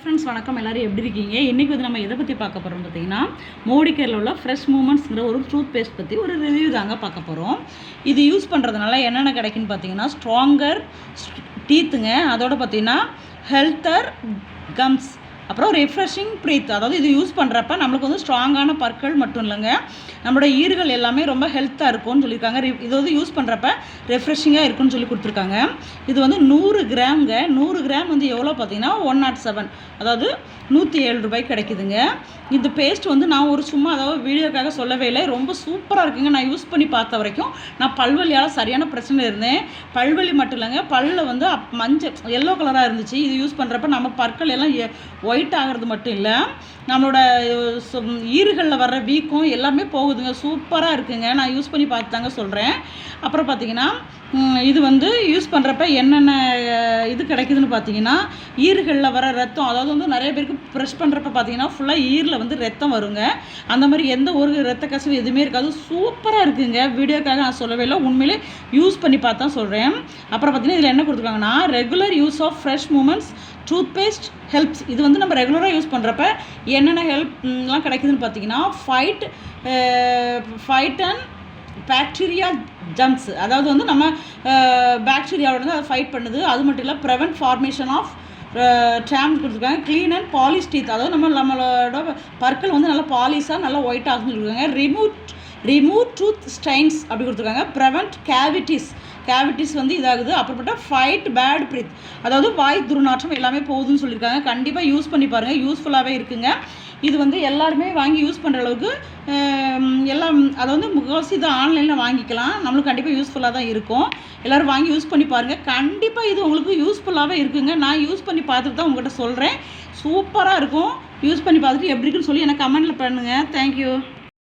Friends வணக்கம். எல்லாரும் எப்படி இருக்கீங்க? இன்றைக்கி வந்து நம்ம எதை பற்றி பார்க்க போகிறோம் பார்த்தீங்கன்னா மோடிக்கேரில் உள்ள ஃப்ரெஷ் மூமெண்ட்ஸ்ங்கிற ஒரு டூத் பேஸ்ட் பற்றி ஒரு ரிவ்யூ தாங்க பார்க்க போகிறோம் இது யூஸ் பண்ணுறதுனால என்னென்ன கிடைக்குன்னு பார்த்தீங்கன்னா ஸ்ட்ராங்கர் டீத்துங்க அதோட பார்த்தீங்கன்னா ஹெல்த்தர் கம்ஸ் அப்புறம் ரெஃப்ரெஷிங் ப்ரீத் அதாவது இது யூஸ் பண்ணுறப்ப நம்மளுக்கு வந்து ஸ்ட்ராங்கான பற்கள் மட்டும் இல்லைங்க. நம்மளோட ஈறுகள் எல்லாமே ரொம்ப ஹெல்த்தாக இருக்கும்னு சொல்லியிருக்காங்க. ரி- இது வந்து யூஸ் பண்ணுறப்ப ரெஃப்ரெஷிங்காக இருக்கும்னு சொல்லி கொடுத்துருக்காங்க. இது வந்து நூறு கிராம்ங்க. நூறு கிராம் வந்து எவ்வளோ பார்த்தீங்கன்னா ஒன் நாட் செவன் அதாவது நூற்றி ஏழு ரூபாய்க்கு கிடைக்குதுங்க. இந்த பேஸ்ட் வந்து நான் ஒரு சும்மா அதாவது வீடியோக்காக சொல்லவே இல்லை. ரொம்ப சூப்பராக இருக்குங்க. நான் யூஸ் பண்ணி பார்த்த வரைக்கும் நான் பல்வலியால் சரியான பிரச்சனை இருந்தேன். பல்வலி மட்டும் இல்லைங்க. பல்லில் வந்து அப் மஞ்சள் எல்லோ கலராக இருந்துச்சு. இது யூஸ் பண்ணுறப்ப நம்ம பற்கள் எல்லாம் ஒயிட் ஆகிறது மட்டும் இல்லை நம்மளோட ஈறுகளில் வர்ற வீக்கம் எல்லாமே போகுதுங்க. சூப்பராக இருக்குங்க. நான் யூஸ் பண்ணி பார்த்து தாங்க சொல்கிறேன் அப்புறம் பார்த்தீங்கன்னா இது வந்து யூஸ் பண்ணுறப்ப என்னென்ன இது கிடைக்குதுன்னு பார்த்தீங்கன்னா ஈறுகளில் வர ரத்தம் அதாவது வந்து நிறைய பேருக்கு ப்ரெஷ் பண்ணுறப்ப பார்த்தீங்கன்னா ஃபுல்லாக ஈரில் வந்து ரத்தம் வருங்க. அந்த மாதிரி எந்த ஒரு ரத்த கசிவு எதுவுமே இருக்காது. சூப்பராக இருக்குங்க. வீடியோக்காக நான் சொல்லவே இல்லை. உண்மையிலே யூஸ் பண்ணி பார்த்து தான் சொல்கிறேன் அப்புறம் பார்த்தீங்கன்னா இதில் என்ன கொடுத்துருக்காங்கன்னா regular use of fresh moments toothpaste helps இது வந்து நம்ம ரெகுலராக யூஸ் பண்ணுறப்ப என்னென்ன ஹெல்ப்லாம் கிடைக்குதுன்னு பார்த்தீங்கன்னா fight fight and bacteria germs அதாவது வந்து நம்ம பாக்டீரியாவோட வந்து அதை ஃபைட் பண்ணுது. அது மட்டும் இல்லை ப்ரெவென்ட் ஃபார்மேஷன் ஆஃப் டேம் கொடுத்துருக்காங்க. க்ளீன் அண்ட் பாலிஷ் டீத் அதாவது நம்ம நம்மளோட பற்கள் வந்து நல்லா பாலிஷாக நல்லா ஒயிட் ஆகுதுன்னு சொல்லியிருக்காங்க ரிமூவ் ரிமூவ் டூத் ஸ்டைன்ஸ் அப்படி கொடுத்துருக்காங்க. ப்ரெவென்ட் கேவிட்டிஸ் கேவிட்டிஸ் வந்து இதாகுது. அப்புறப்பட்ட ஃபைட் பேட் பிரித் அதாவது வாய் துர்நாற்றம் எல்லாமே போகுதுன்னு சொல்லியிருக்காங்க. கண்டிப்பாக யூஸ் பண்ணி பாருங்கள் யூஸ்ஃபுல்லாகவே இருக்குங்க. இது வந்து எல்லாருமே வாங்கி யூஸ் பண்ணுற அளவுக்கு எல்லாம் அதை வந்து முகவாசி இது ஆன்லைனில் வாங்கிக்கலாம். நம்மளுக்கு கண்டிப்பாக யூஸ்ஃபுல்லாக தான் இருக்கும். எல்லோரும் வாங்கி யூஸ் பண்ணி பாருங்கள் கண்டிப்பாக இது உங்களுக்கு யூஸ்ஃபுல்லாகவே இருக்குங்க. நான் யூஸ் பண்ணி பார்த்துட்டு தான் உங்கள்கிட்ட சொல்கிறேன் சூப்பராக இருக்கும். யூஸ் பண்ணி பார்த்துட்டு எப்படி இருக்குன்னு சொல்லி எனக்கு கமெண்ட்டில் பண்ணுங்கள் தேங்க்யூ